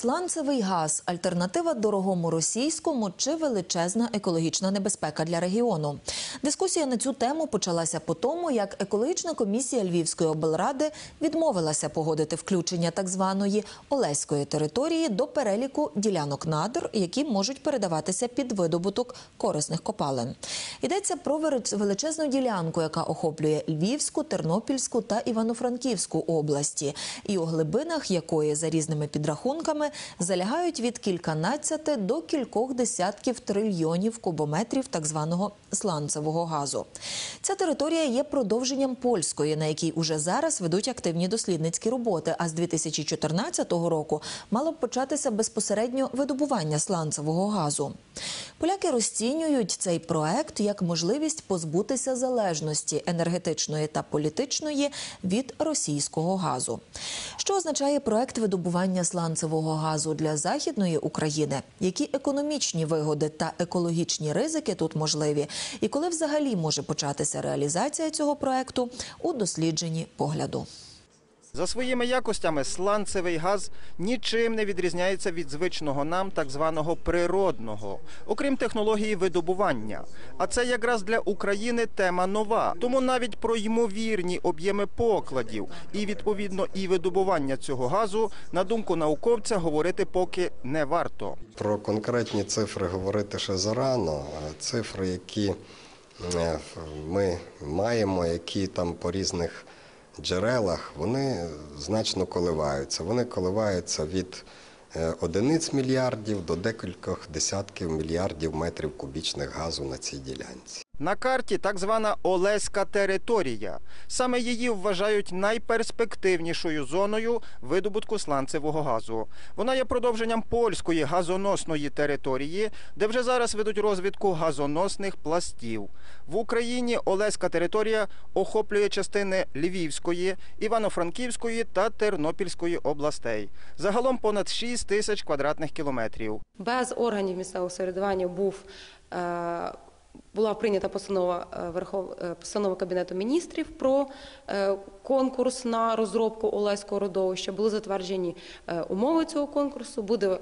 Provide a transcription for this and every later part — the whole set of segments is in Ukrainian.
Сланцевий газ альтернатива дорогому російському чи величезна екологічна небезпека для регіону. Дискусія на цю тему почалася по тому, як екологічна комісія Львівської облради відмовилася погодити включення так званої Олеської території до переліку ділянок надр, які можуть передаватися під видобуток корисних копалин. Йдеться про величезну ділянку, яка охоплює Львівську, Тернопільську та Івано-Франківську області, і у глибинах якої за різними підрахунками залягають від кільканадцяти до кількох десятків трильйонів кубометрів так званого сланцевого газу. Ця територія є продовженням польської, на якій уже зараз ведуть активні дослідницькі роботи. А з 2014 року мало б початися безпосередньо видобування сланцевого газу. Поляки розцінюють цей проект як можливість позбутися залежності енергетичної та політичної від російського газу. Що означає проект видобування сланцевого газу для західної України? Які економічні вигоди та екологічні ризики тут можливі? І коли взагалі може початися реалізація цього проекту у дослідженні погляду? За своїми якостями сланцевий газ нічим не відрізняється від звичного нам так званого природного, окрім технології видобування. А це якраз для України тема нова. Тому навіть про ймовірні об'єми покладів і відповідно і видобування цього газу, на думку науковця, говорити поки не варто. Про конкретні цифри говорити ще зарано. Цифри, які е, ми маємо, які там по різних джерелах, вони значно коливаються. Вони коливаються від е, одиниць мільярдів до декількох десятків мільярдів метрів кубічних газу на цій ділянці. На карті так звана Олеська територія. Саме її вважають найперспективнішою зоною видобутку сланцевого газу. Вона є продовженням польської газоносної території, де вже зараз ведуть розвідку газоносних пластів. В Україні Олеська територія охоплює частини Львівської, Івано-Франківської та Тернопільської областей. Загалом понад 6 тисяч квадратних кілометрів. Без органів місцевого самоврядування був е, була прийнята постанова е, Верхов е, постанова Кабінету міністрів про е, конкурс на розробку Олеського родовища. Були затверджені умови цього конкурсу. Буде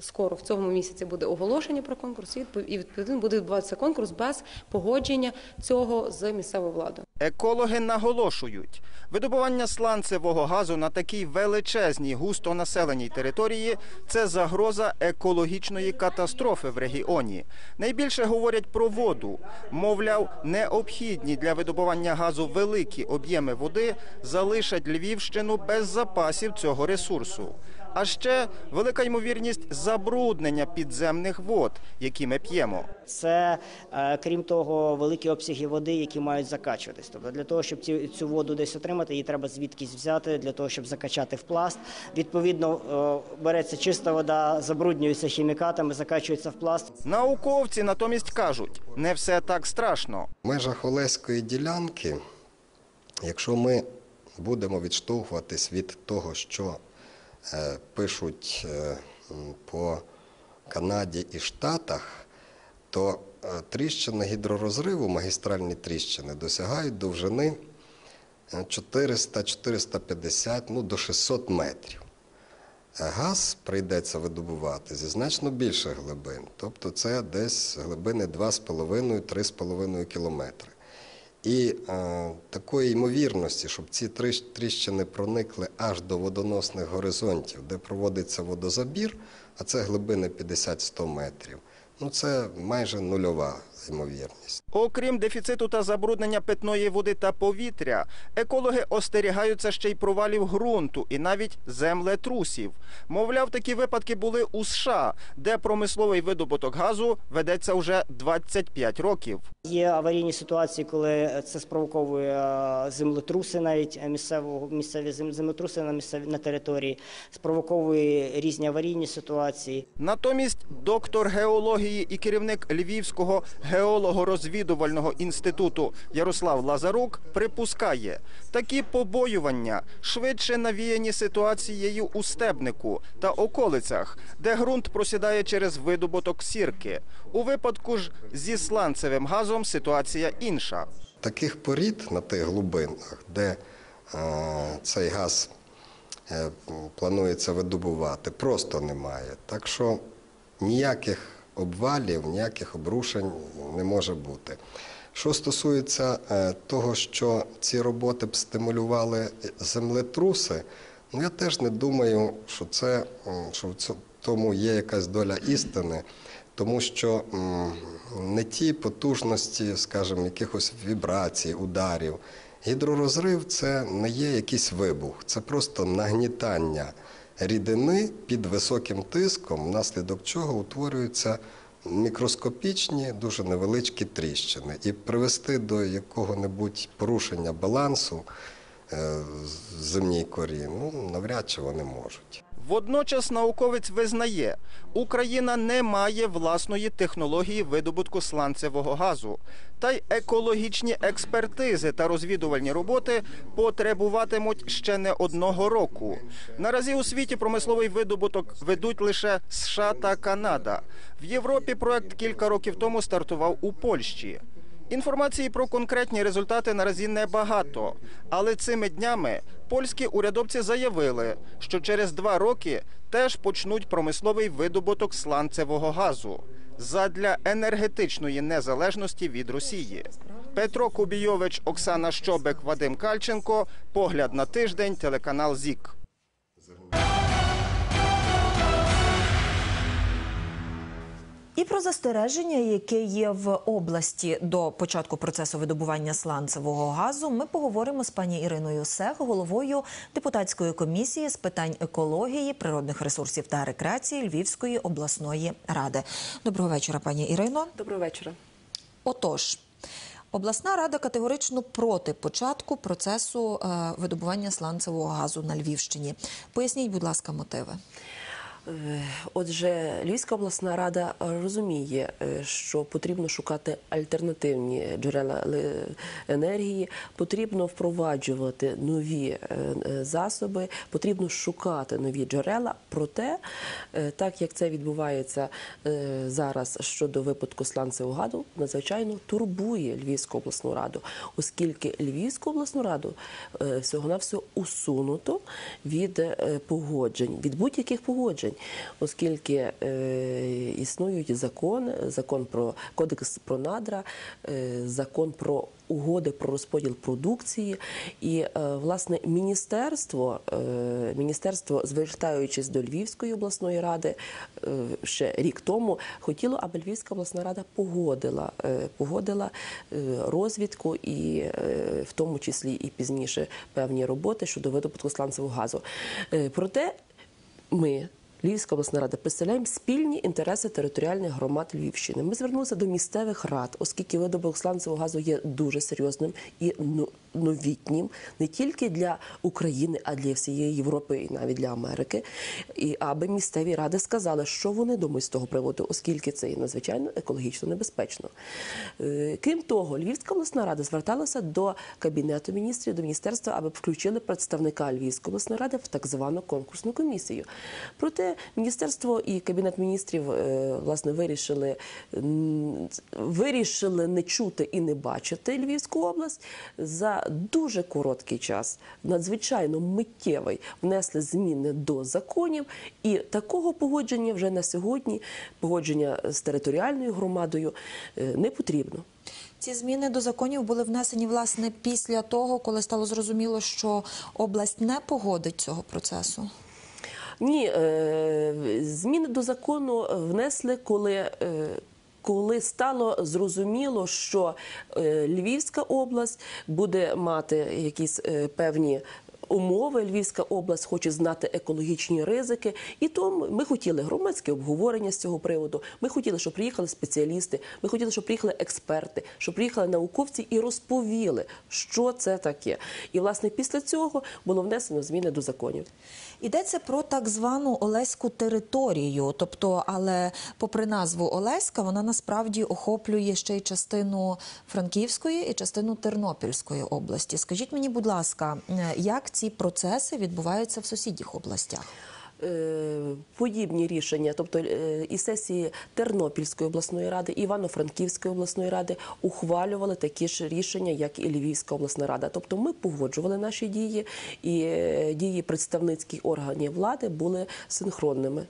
скоро в цьому місяці буде оголошення про конкурс. і відповідно буде відбуватися конкурс без погодження цього з місцевою владою. Екологи наголошують, видобування сланцевого газу на такій величезній густонаселеній території це загроза екологічної катастрофи в регіоні. Найбільше говорять про воду. Мовляв, необхідні для видобування газу великі об'єми води залишать Львівщину без запасів цього ресурсу. А ще велика ймовірність забруднення підземних вод, які ми п'ємо. Це, е, крім того, великі обсяги води, які мають закачуватись. Тобто для того, щоб ці, цю воду десь отримати, її треба звідкись взяти, для того, щоб закачати в пласт. Відповідно, е, береться чиста вода, забруднюється хімікатами, закачується в пласт. Науковці натомість кажуть, не все так страшно. В межах Олеської ділянки, якщо ми будемо відштовхуватись від того, що пишуть е, по Канаді і Штатах, то е, тріщини гідророзриву, магістральні тріщини, досягають довжини е, 400-450, ну до 600 метрів. Е, Газ прийдеться видобувати зі значно більших глибин, тобто це десь глибини 2,5-3,5 кілометри. І е, такої ймовірності, щоб ці тріщ- тріщини проникли аж до водоносних горизонтів, де проводиться водозабір, а це глибини 50-100 метрів, ну це майже нульова ймовірність. Окрім дефіциту та забруднення питної води та повітря, екологи остерігаються ще й провалів ґрунту і навіть землетрусів. Мовляв, такі випадки були у США, де промисловий видобуток газу ведеться вже 25 років. Є аварійні ситуації, коли це спровоковує землетруси, навіть е, місцевого місцеві землетруси на місцеві на території, спровоковує різні аварійні ситуації. Натомість доктор геології і керівник Львівського геолого-розвідувального інституту Ярослав Лазарук припускає, такі побоювання швидше навіяні ситуацією у стебнику та околицях, де ґрунт просідає через видобуток сірки. У випадку ж зі сланцевим газом ситуація інша. Таких порід на тих глибинах, де е, цей газ е, планується видобувати, просто немає. Так що ніяких обвалів, ніяких обрушень не може бути. Що стосується е, того, що ці роботи б стимулювали землетруси, ну я теж не думаю, що це що в тому є якась доля істини, тому що не ті потужності, скажімо, якихось вібрацій, ударів. Гідророзрив це не є якийсь вибух, це просто нагнітання рідини під високим тиском, внаслідок чого утворюються мікроскопічні, дуже невеличкі тріщини. І привести до якого-небудь порушення балансу е, земній корі, ну навряд чи вони можуть. Водночас науковець визнає, Україна не має власної технології видобутку сланцевого газу, та й екологічні експертизи та розвідувальні роботи потребуватимуть ще не одного року. Наразі у світі промисловий видобуток ведуть лише США та Канада. В Європі проект кілька років тому стартував у Польщі. Інформації про конкретні результати наразі небагато, але цими днями польські урядовці заявили, що через два роки теж почнуть промисловий видобуток сланцевого газу задля енергетичної незалежності від Росії. Петро Кубійович, Оксана Щобек, Вадим Кальченко. Погляд на тиждень. Телеканал ЗІК. І про застереження, яке є в області до початку процесу видобування сланцевого газу, ми поговоримо з пані Іриною Сех, головою депутатської комісії з питань екології, природних ресурсів та рекреації Львівської обласної ради. Доброго вечора, пані Ірино. Доброго вечора. Отож, обласна рада категорично проти початку процесу е, видобування сланцевого газу на Львівщині. Поясніть, будь ласка, мотиви. Е, Отже, Львівська обласна рада розуміє, е, що потрібно шукати альтернативні джерела енергії, потрібно впроваджувати нові е, засоби, потрібно шукати нові джерела. Проте, так як це відбувається зараз щодо випадку сланцевого газу, надзвичайно турбує Львівську обласну раду, оскільки Львівську обласну раду е, всього-навсього усунуто від погоджень, від будь-яких погоджень, оскільки е, існують закони, закон про кодекс про надра, е, закон про угоди про розподіл продукції, і е, власне міністерство, міністерство, звертаючись до Львівської обласної ради ще рік тому, хотіло, аби Львівська обласна рада погодила, погодила розвідку і в тому числі і пізніше певні роботи щодо видобутку сланцевого газу. Проте ми. Львівська обласна рада представляємо спільні інтереси територіальних громад Львівщини. Ми звернулися до місцевих рад, оскільки видобуток сланцевого газу є дуже серйозним і ну- новітнім не тільки для України, а для всієї Європи і навіть для Америки. І аби місцеві ради сказали, що вони думають з того приводу, оскільки це є надзвичайно екологічно небезпечно. Е, Крім того, Львівська обласна рада зверталася до кабінету міністрів, до міністерства, аби включили представника Львівської обласної ради в так звану конкурсну комісію. Проте міністерство і кабінет міністрів е, власне вирішили, вирішили не чути і не бачити Львівську область за дуже короткий час, надзвичайно миттєвий, внесли зміни до законів, і такого погодження вже на сьогодні, погодження з територіальною громадою, е, не потрібно. Ці зміни до законів були внесені власне після того, коли стало зрозуміло, що область не погодить цього процесу. Ні, е, зміни до закону внесли, коли. Коли стало зрозуміло, що е, Львівська область буде мати якісь е, певні умови, Львівська область хоче знати екологічні ризики, і тому ми хотіли громадське обговорення з цього приводу. Ми хотіли, щоб приїхали спеціалісти, ми хотіли, щоб приїхали експерти, щоб приїхали науковці і розповіли, що це таке. І власне після цього було внесено зміни до законів. Йдеться про так звану Олеську територію. Тобто, але попри назву Олеська, вона насправді охоплює ще й частину Франківської і частину Тернопільської області. Скажіть мені, будь ласка, е, як ці процеси відбуваються в сусідніх областях? е, подібні рішення, тобто е, і сесії Тернопільської обласної ради, Івано-Франківської обласної ради ухвалювали такі ж рішення, як і Львівська обласна рада. Тобто ми погоджували наші дії, і е, дії представницьких органів влади були синхронними.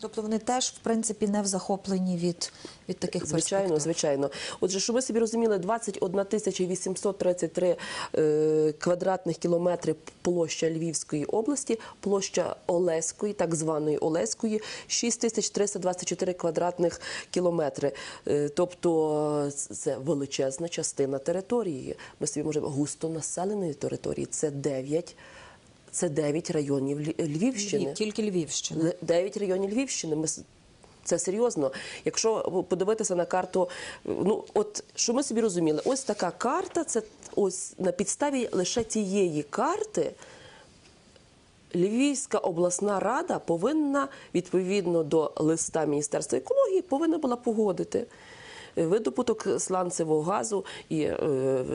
Тобто вони теж, в принципі, не в захопленні від, від таких Звичайно, перспектив. звичайно. Отже, щоб ви собі розуміли, 21 тисяча 833 е, квадратних кілометри площа Львівської області, площа Олеської, так званої Олеської, 6 тисяч 324 квадратних кілометри. Е, тобто це величезна частина території. Ми собі можемо густонаселеної території. Це 9, це 9 районів Львівщини. Львів, тільки Львівщина. Л- Дев'ять районів Львівщини. Ми це серйозно. Якщо подивитися на карту, ну от що ми собі розуміли, ось така карта. Це ось на підставі лише цієї карти. Львівська обласна рада повинна відповідно до листа Міністерства екології повинна була погодити. Видобуток сланцевого газу і е,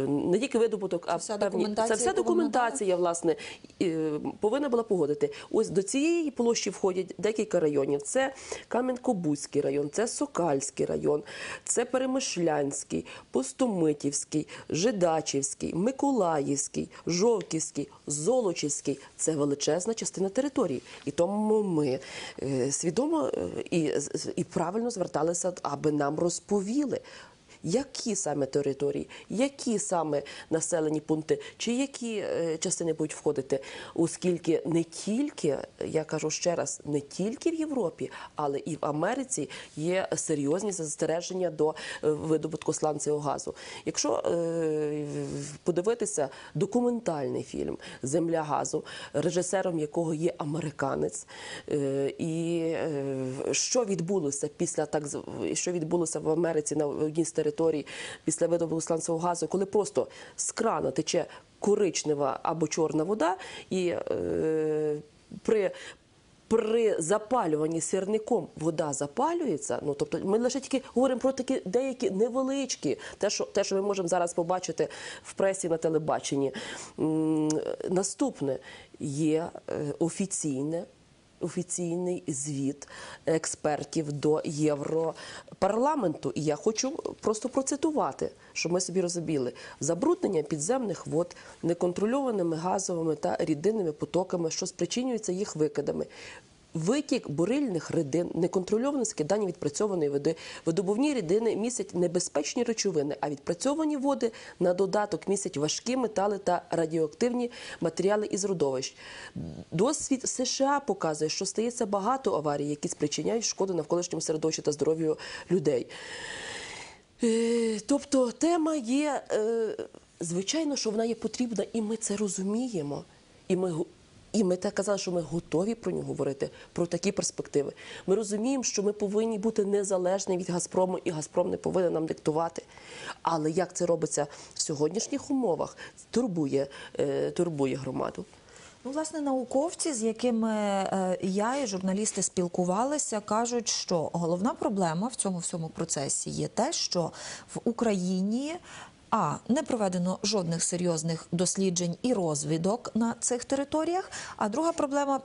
не тільки видобуток, а вся певні документація, це вся документація, власне, повинна була погодити. Ось до цієї площі входять декілька районів. Це Кам'янко-Бузький район, це Сокальський район, це Перемишлянський, Пустомитівський, Жидачівський, Миколаївський, Жовківський, Золочівський. Це величезна частина території. І тому ми е, свідомо е, і, і правильно зверталися, аби нам розповіли. зробили, Які саме території, які саме населені пункти, чи які е, частини будуть входити, оскільки не тільки, я кажу ще раз, не тільки в Європі, але і в Америці є серйозні застереження до е, видобутку сланцевого газу. Якщо е, подивитися документальний фільм Земля газу, режисером якого є американець, і що відбулося після так що відбулося в Америці на одній з територій після видобутку сланцевого газу, коли просто з крана тече коричнева або чорна вода, і е, при при запалюванні сірником вода запалюється. Ну тобто, ми лише тільки говоримо про такі деякі невеличкі, те, що те, що ми можемо зараз побачити в пресі на телебаченні. Наступне є е, офіційне. Офіційний звіт експертів до Європарламенту. І я хочу просто процитувати, щоб ми собі розуміли забруднення підземних вод неконтрольованими газовими та рідинними потоками, що спричинюється їх викидами. Витік бурильних рідин, неконтрольоване скидання відпрацьованої води, видобувні рідини містять небезпечні речовини, а відпрацьовані води на додаток містять важкі метали та радіоактивні матеріали із родовищ. Досвід США показує, що стається багато аварій, які спричиняють шкоду навколишньому середовищу та здоров'ю людей. Е, Тобто тема є, е, звичайно, що вона є потрібна, і ми це розуміємо. І ми, і ми так казали, що ми готові про нього говорити, про такі перспективи. Ми розуміємо, що ми повинні бути незалежні від Газпрому, і Газпром не повинен нам диктувати. Але як це робиться в сьогоднішніх умовах, турбує, е, турбує громаду. Ну, власне, науковці, з якими е, я і журналісти спілкувалися, кажуть, що головна проблема в цьому всьому процесі є те, що в Україні. А не проведено жодних серйозних досліджень і розвідок на цих територіях. А друга проблема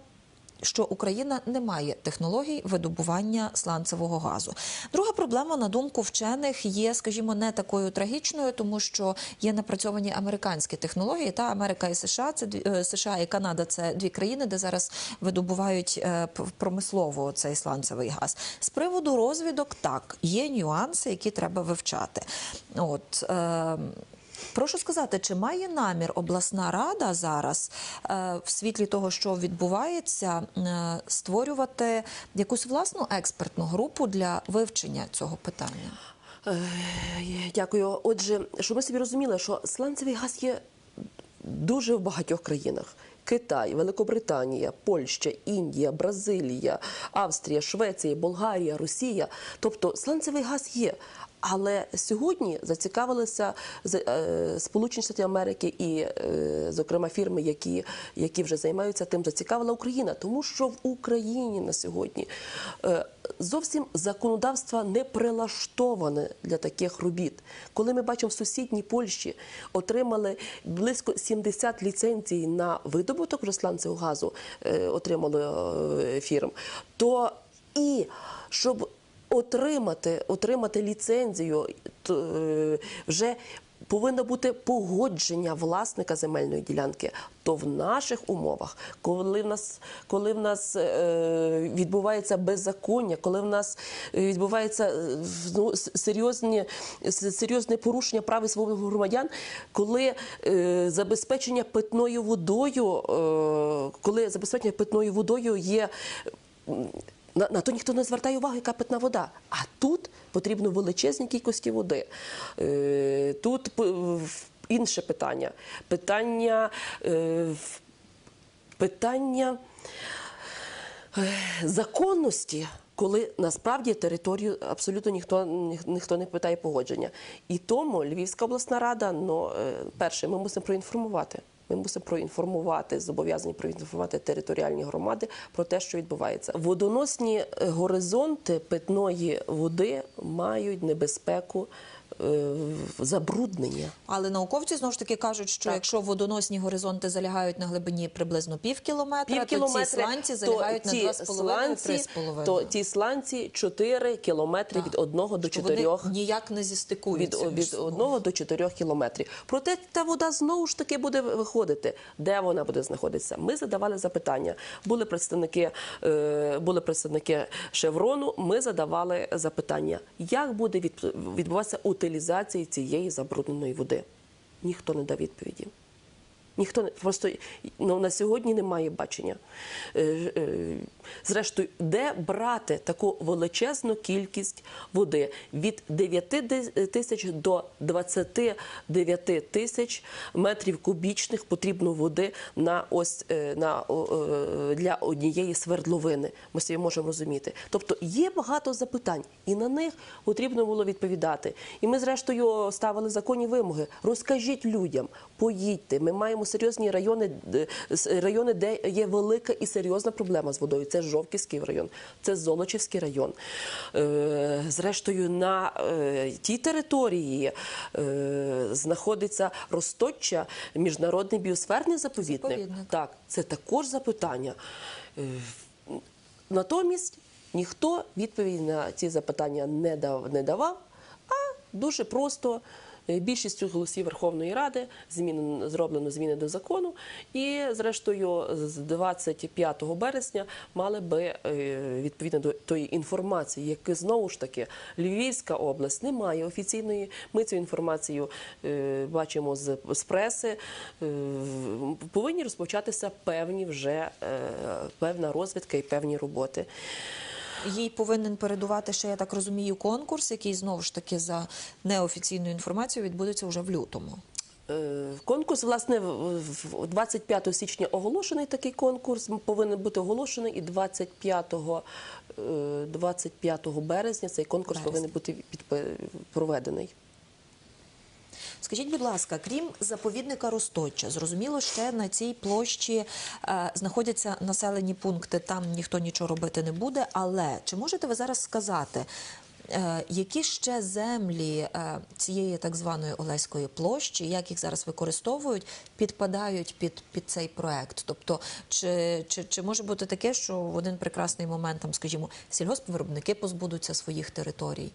що Україна не має технологій видобування сланцевого газу. Друга проблема, на думку вчених, є, скажімо, не такою трагічною, тому що є напрацьовані американські технології. Та Америка і США це е, США і Канада це дві країни, де зараз видобувають е, промислово цей сланцевий газ. З приводу розвідок, так є нюанси, які треба вивчати. От. Е, Прошу сказати, чи має намір обласна рада зараз е, в світлі того, що відбувається, е, створювати якусь власну експертну групу для вивчення цього питання? Е, Дякую. Отже, щоб ми собі розуміли, що сланцевий газ є дуже в багатьох країнах. Китай, Великобританія, Польща, Індія, Бразилія, Австрія, Швеція, Болгарія, Росія. Тобто сланцевий газ є. Але сьогодні зацікавилися е, Сполучені Штати Америки і, е, зокрема, фірми, які, які вже займаються тим, зацікавила Україна, тому що в Україні на сьогодні е, зовсім законодавство не прилаштоване для таких робіт. Коли ми бачимо в сусідній Польщі отримали близько 70 ліцензій на видобуток росланцевого газу, е, отримали е, фірм, то і щоб отримати, отримати ліцензію, е, вже повинно бути погодження власника земельної ділянки. То в наших умовах, коли в нас, коли в нас е, відбувається беззаконня, коли в нас е, відбувається е, ну, серйозні, серйозне порушення прав і свобод громадян, коли е, забезпечення питною водою, е, коли забезпечення питною водою є. На, на то ніхто не звертає уваги, яка питна вода. А тут потрібно величезні кількості води. Е, тут інше питання. Питання, е, питання е, законності, коли насправді територію абсолютно ніхто, ніх- ніхто не питає погодження. І тому Львівська обласна рада, ну, перше, ми мусимо проінформувати. Ми мусимо проінформувати, зобов'язані проінформувати територіальні громади про те, що відбувається. Водоносні горизонти питної води мають небезпеку забруднення. Але науковці знову ж таки кажуть, що Так. якщо водоносні горизонти залягають на глибині приблизно пів кілометра, Пів то ці сланці залягають ці на 2,5-3,5. сланці, То ті сланці 4 кілометри від 1 до Що 4 вони ніяк не від, зістикуються. від собою. 1 до 4 кілометрів. Проте та вода знову ж таки буде виходити. Де вона буде знаходитися? Ми задавали запитання. Були представники, е, були представники Шеврону. Ми задавали запитання, як буде від- відбуватися утилізація цієї забрудненої води. Ніхто не дав відповіді. Ніхто не просто ну, на сьогодні немає бачення. Е, е, Зрештою, де брати таку величезну кількість води від 9 тисяч до 29 тисяч метрів кубічних потрібно води на ось е, на е, для однієї свердловини. Ми собі можемо розуміти. Тобто є багато запитань, і на них потрібно було відповідати. І ми, зрештою, ставили законні вимоги. Розкажіть людям, поїдьте. Ми маємо серйозні райони, райони, де є велика і серйозна проблема з водою. Це Жовківський район, це Золочівський район. Е, Зрештою, на е, тій території е, знаходиться Росточчя, міжнародний біосферний заповідник. Заповідник. Так, це також запитання. Натомість ніхто відповіді на ці запитання не дав, не давав, а дуже просто. Е, Більшістю голосів Верховної Ради змін, зроблено зміни до закону, і зрештою з 25 березня мали би е, відповідно до тої інформації, яку знову ж таки Львівська область не має офіційної. Ми цю інформацію е, бачимо з, з преси. Повинні розпочатися певні вже певна розвідка і певні роботи. Їй повинен передувати ще, я так розумію, конкурс, який знову ж таки за неофіційною інформацією відбудеться вже в лютому. Е, Конкурс, власне, в- в 25 січня оголошений такий конкурс, повинен бути оголошений, і 25, е, 25 березня цей конкурс Березня. повинен бути проведений. Скажіть, будь ласка, крім заповідника Росточа, зрозуміло, ще на цій площі е, знаходяться населені пункти. Там ніхто нічого робити не буде. Але чи можете ви зараз сказати, які ще землі е, цієї так званої Олеської площі, як їх зараз використовують, підпадають під, під цей проект? Тобто, чи, чи, чи може бути таке, що в один прекрасний момент там, скажімо, сільгоспвиробники позбудуться своїх територій?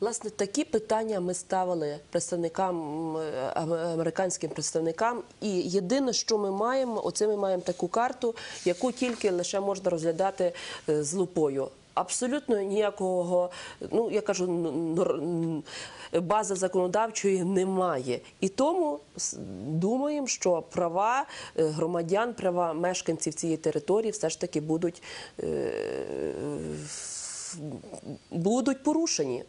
Власне, такі питання ми ставили представникам е, американським представникам. І єдине, що ми маємо, оце ми маємо таку карту, яку тільки лише можна розглядати е, з лупою. Абсолютно ніякого, ну я кажу, бази законодавчої немає. І тому думаємо, що права е, громадян, права мешканців цієї території все ж таки будуть, е, будуть порушені.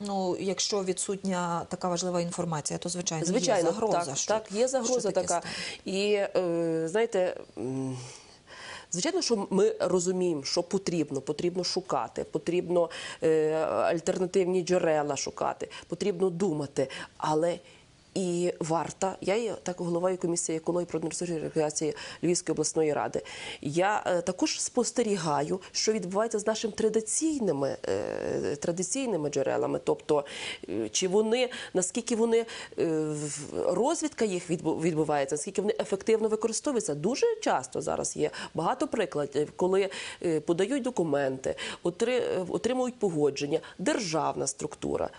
Ну, якщо відсутня така важлива інформація, то звичайно, Звичайно, є загроза. так, що, так, є загроза така. стане. І е, знаєте. Звичайно, що ми розуміємо, що потрібно, потрібно шукати, потрібно е, альтернативні джерела шукати, потрібно думати. Але І варта, я є так головою комісії екології природно-ресурсів рекреації Львівської обласної ради. Я е, також спостерігаю, що відбувається з нашими традиційними, е, традиційними джерелами. Тобто, е, чи вони наскільки вони е, розвідка їх відбу- відбувається, наскільки вони ефективно використовуються. Дуже часто зараз є багато прикладів, коли подають документи, отри- отримують погодження, державна структура.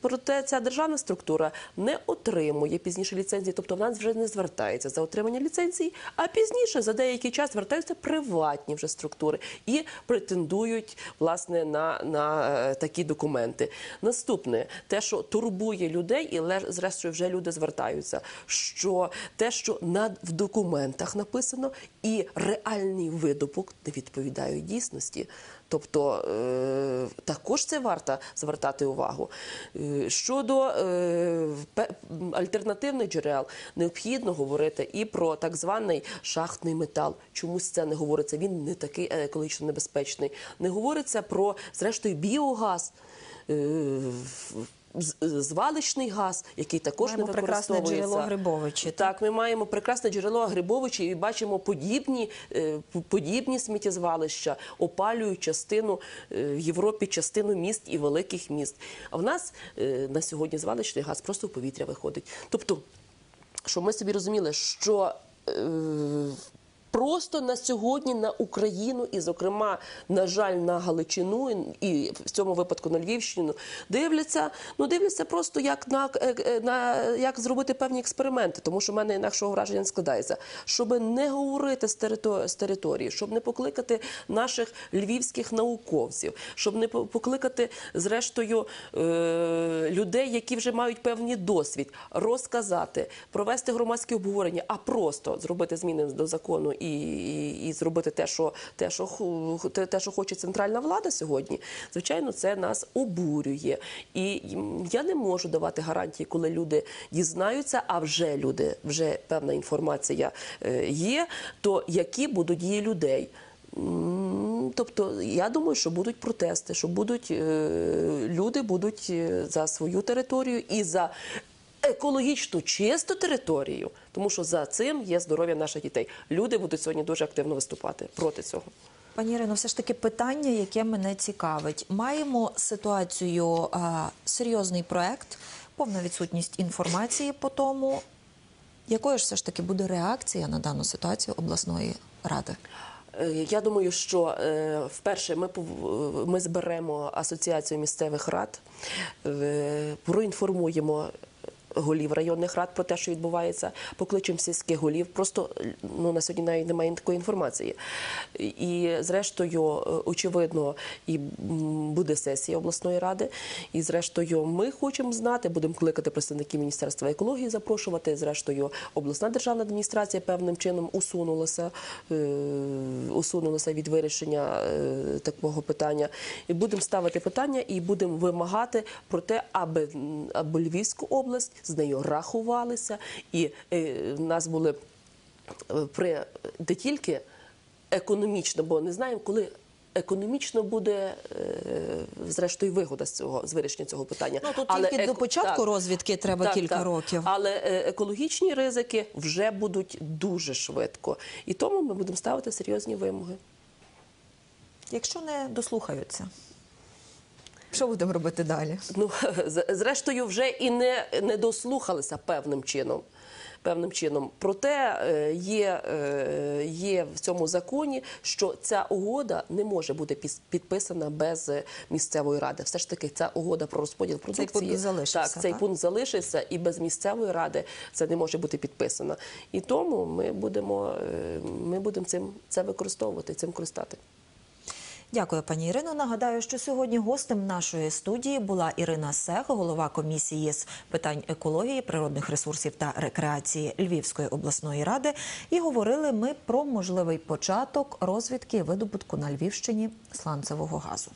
Проте ця державна структура не отримує пізніше ліцензії, тобто вона вже не звертається за отримання ліцензії, а пізніше за деякий час звертаються приватні вже структури і претендують власне на, на е, такі документи. Наступне, те, що турбує людей, і зрештою вже люди звертаються, що те, що на в документах написано, і реальний видобук не відповідають дійсності. Тобто е, також це варто звертати увагу. Е, щодо е, альтернативних джерел, необхідно говорити і про так званий шахтний метал. Чомусь це не говориться. Він не такий екологічно небезпечний. Не говориться про зрештою біогаз. Звалищний газ, який також Маємо не прекрасне джерело Грибовичі, так? Так, ми маємо прекрасне джерело Грибовичі і бачимо подібні, е, подібні сміттєзвалища, опалюють частину е, в Європі, частину міст і великих міст. А в нас е, на сьогодні звалищний газ просто в повітря виходить. Тобто, щоб ми собі розуміли, що просто на сьогодні на Україну, і, зокрема, на жаль, на Галичину і в цьому випадку на Львівщину, дивляться, ну дивляться просто як на, е, е, на як зробити певні експерименти, тому що в мене інакшого враження складається, щоб не говорити з територ- з території, щоб не покликати наших львівських науковців, щоб не покликати зрештою е, людей, які вже мають певний досвід, розказати, провести громадське обговорення, а просто зробити зміни до закону і, і, і зробити те, що те, що те, що хоче центральна влада сьогодні. Звичайно, це нас обурює. І я не можу давати гарантії, коли люди дізнаються, а вже люди, вже певна інформація е, є, то які будуть дії людей. Тобто, я думаю, що будуть протести, що будуть е, люди будуть е, за свою територію і за екологічно чисту територію, тому що за цим є здоров'я наших дітей. Люди будуть сьогодні дуже активно виступати проти цього. Пані Ірино, все ж таки питання, яке мене цікавить. Маємо ситуацію а, серйозний проект, повна відсутність інформації по тому. Якою ж все ж таки буде реакція на дану ситуацію обласної ради? Е, Я думаю, що е, вперше ми пов- ми зберемо асоціацію місцевих рад, е, проінформуємо. Голів районних рад про те, що відбувається, покличемо сільських голів. Просто ну на сьогодні навіть немає такої інформації. І зрештою, е, очевидно, і буде сесія обласної ради. І зрештою, ми хочемо знати, будемо кликати представників міністерства екології, запрошувати. Зрештою, обласна державна адміністрація певним чином усунулася, е, усунулася від вирішення е, такого питання. І будемо ставити питання і будемо вимагати про те, аби, аби Львівську область з нею рахувалися, і е, в нас були е, при не тільки економічно, бо не знаємо, коли. Економічно буде е, зрештою вигода з цього з вирішення цього питання. Ну, тут тільки до початку розвідки треба кілька років. Але екологічні ризики вже будуть дуже швидко, і тому ми будемо ставити серйозні вимоги. Якщо не дослухаються, що будемо робити далі? Ну зрештою, вже і не, не дослухалися певним чином. Певним чином, проте е, є, е, є в цьому законі, що ця угода не може бути підписана без е, місцевої ради. Все ж таки, ця угода про розподіл продукції пункт залишився, Так, цей так? пункт залишився, і без місцевої ради це не може бути підписано. І тому ми будемо, ми будемо цим це використовувати, цим користати. Дякую, пані Ірино. Нагадаю, що сьогодні гостем нашої студії була Ірина Сех, голова комісії з питань екології, природних ресурсів та рекреації Львівської обласної ради. І говорили ми про можливий початок розвідки видобутку на Львівщині сланцевого газу.